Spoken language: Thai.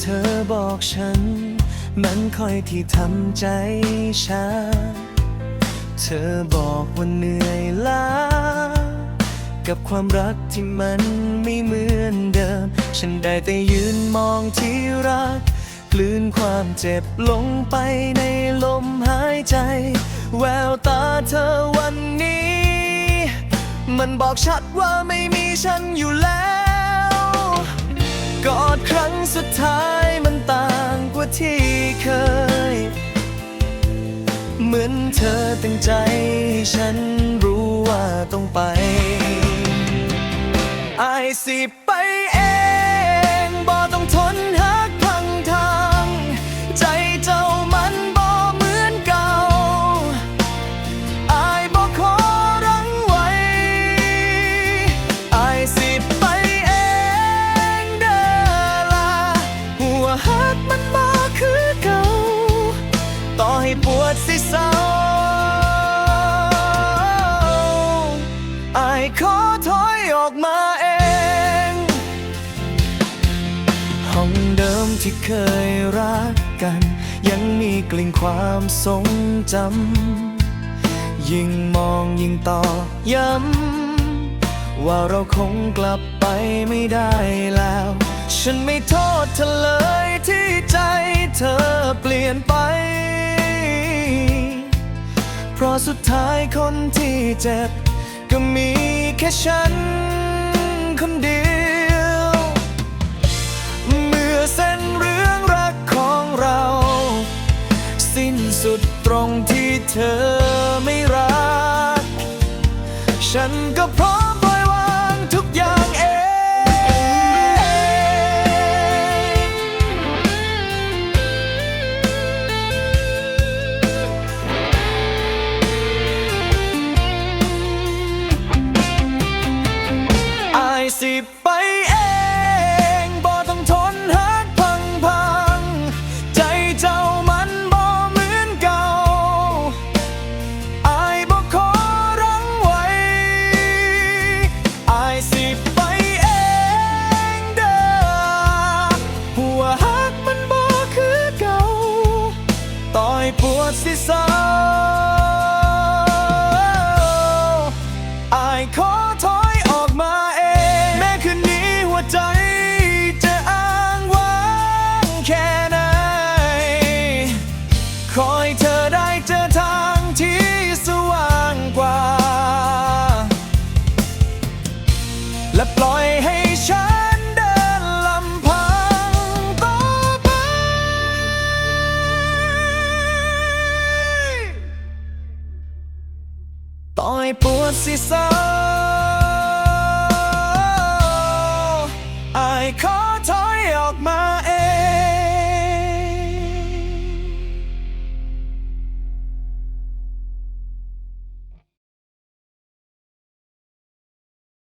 เธอบอกฉัน มันค่อยที่ทำใจช้า เธอบอกว่าเหนื่อยล้า กับความรักที่มันไม่เหมือนเดิม ฉันได้แต่ยืนมองที่รัก กลืนความเจ็บลงไปในลมหายใจ แววตาเธอวันนี้ มันบอกชัดว่าไม่มีฉันอยู่แล้ว กอดครั้งสุดท้ายมันต่างกว่าที่เคย เหมือนเธอตั้งใจให้ฉันรู้ว่าต้องไปไอายสิไหักมันบ่คือเก่า ต่อให้ปวดสิเศร้าอายขอถอยออกมาเอง ห้องเดิมที่เคยรักกัน ยังมีกลิ่นความทรงจำ ยิ่งมองยิ่งต่อย้ำ ว่าเราคงกลับไปไม่ได้แล้ว ฉันไม่โทษเธอเลย ลี่ยนไป เพราะสุดท้ายคนที่เจ็บ ก็มีแค่ฉันคนเดียว เมื่อเส้นเรื่องรักของเรา สิ้นสุดตรงที่เธอไม่รัก ฉันก็พร้อม ต่อย ต่อยปวดสิเศร้าไอขอถอยออกมา